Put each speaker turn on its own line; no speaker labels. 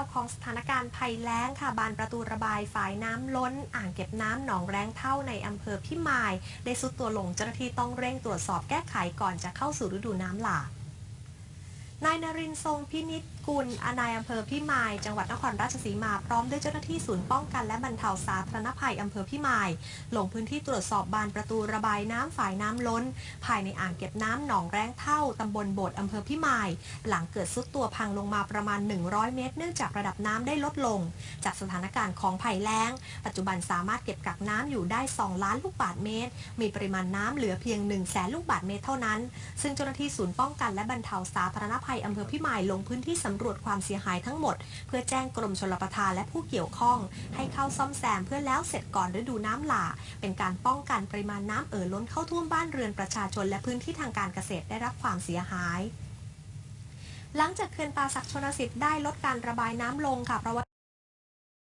าวของสถานการณ์ภัยแล้งค่ะ บานประตูระบายฝายน้ำล้น อ่างเก็บน้ำหนองแรงเท่าในอำเภอพิมาย ได้สุดตัวลงเจ้าหน้าที่ต้องเร่งตรวจสอบแก้ไขก่อนจะเข้าสู่ฤดูน้ำหลาก นายนรินทร์ทรงพินิจกุลนายอำเภอพิมาย จังหวัดนครราชสีมา พร้อมด้วยเจ้าหน้าที่ศูนย์ป้องกันและบรรเทาสาธารณภัยอำเภอพิมาย ลงพื้นที่ตรวจสอบบานประตูระบายน้ำฝ่ายน้ำล้น ภายในอ่างเก็บน้ำหนองแรงเท่าตำบลโบดอำเภอพิมาย หลังเกิดซุดตัวพังลงมาประมาณ 100 เมตร เนื่องจากระดับน้ำได้ลดลง จากสถานการณ์ของภัยแล้ง ปัจจุบันสามารถเก็บกักน้ำอยู่ได้ 2 ล้านลูกบาศก์เมตร มีปริมาณน้ำเหลือเพียง1 0 0 0 0แสนลูกบาศก์เมตรเท่านั้น ซึ่งเจ้าหน้าที่ศูนย์ป้องกันและบรรเทาสาธารณภัยอำเภอพิมายลงพื้นที่สำรวจความเสียหายทั้งหมด เพื่อแจ้งกรมชลประทานและผู้เกี่ยวข้อง ให้เข้าซ่อมแซมเพื่อแล้วเสร็จก่อนฤดูน้ำหลากเป็นการป้องกันปริมาณน้ำเอ่อล้นเข้าท่วมบ้านเรือนประชาชน และพื้นที่ทางการเกษตรได้รับความเสียหาย หลังจากเขื่อนป่าศักชนสิทธิ์ได้ลดการระบายน้ำลงค่ะเพราะว่า